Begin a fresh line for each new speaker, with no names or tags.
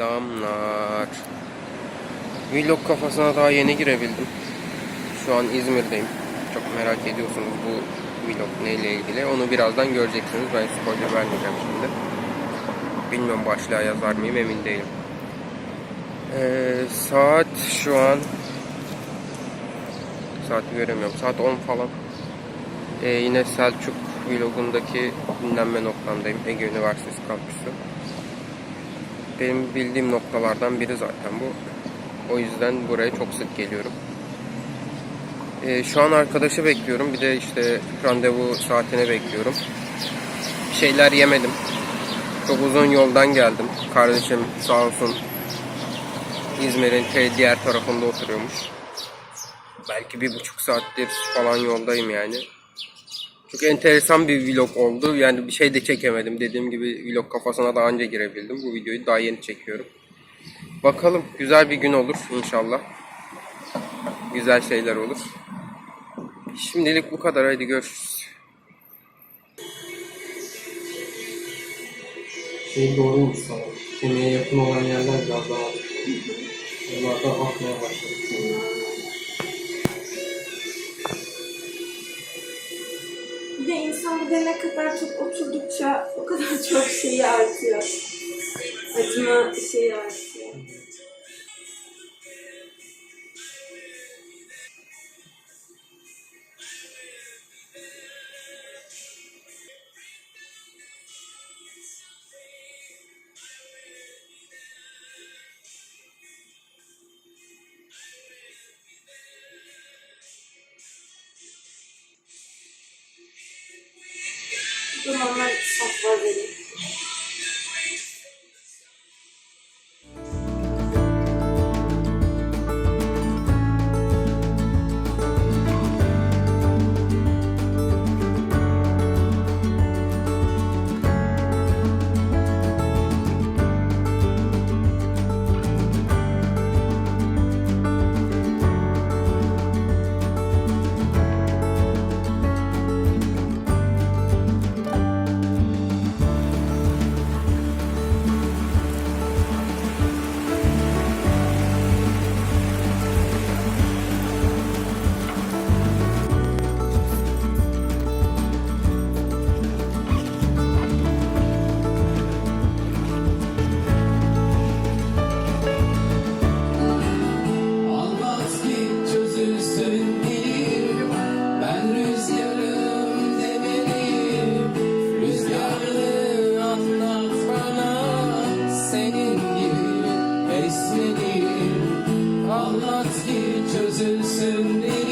Selamlar. Vlog kafasına daha yeni girebildim. Şu an İzmir'deyim. Çok merak ediyorsunuz bu vlog neyle ilgili. Onu birazdan göreceksiniz. Ben spoiler vermeyeceğim şimdi. Bilmiyorum başlığa yazar mıyım emin değilim. Ee, saat şu an saati göremiyorum. Saat 10 falan. Ee, yine Selçuk vlogundaki dinlenme noktamdayım. Ege Üniversitesi kampüsü. Benim bildiğim noktalardan biri zaten bu. O yüzden buraya çok sık geliyorum. Ee, şu an arkadaşı bekliyorum. Bir de işte randevu saatini bekliyorum. Bir şeyler yemedim. Çok uzun yoldan geldim. Kardeşim sağ olsun İzmir'in şey diğer tarafında oturuyormuş. Belki bir buçuk saattir falan yoldayım yani. Çok enteresan bir vlog oldu. Yani bir şey de çekemedim. Dediğim gibi vlog kafasına daha önce girebildim. Bu videoyu daha yeni çekiyorum. Bakalım güzel bir gün olur inşallah. Güzel şeyler olur. Şimdilik bu kadar. Haydi görüşürüz. Şey doğruymuş sana. Kemiğe yakın olan yerler biraz daha Onlardan akmaya başladı.
İnsan bir de ne kadar çok oturdukça o kadar çok şeyi artıyor. Acıma şeyi artıyor. Bu normal
safra verin. not teachers who soon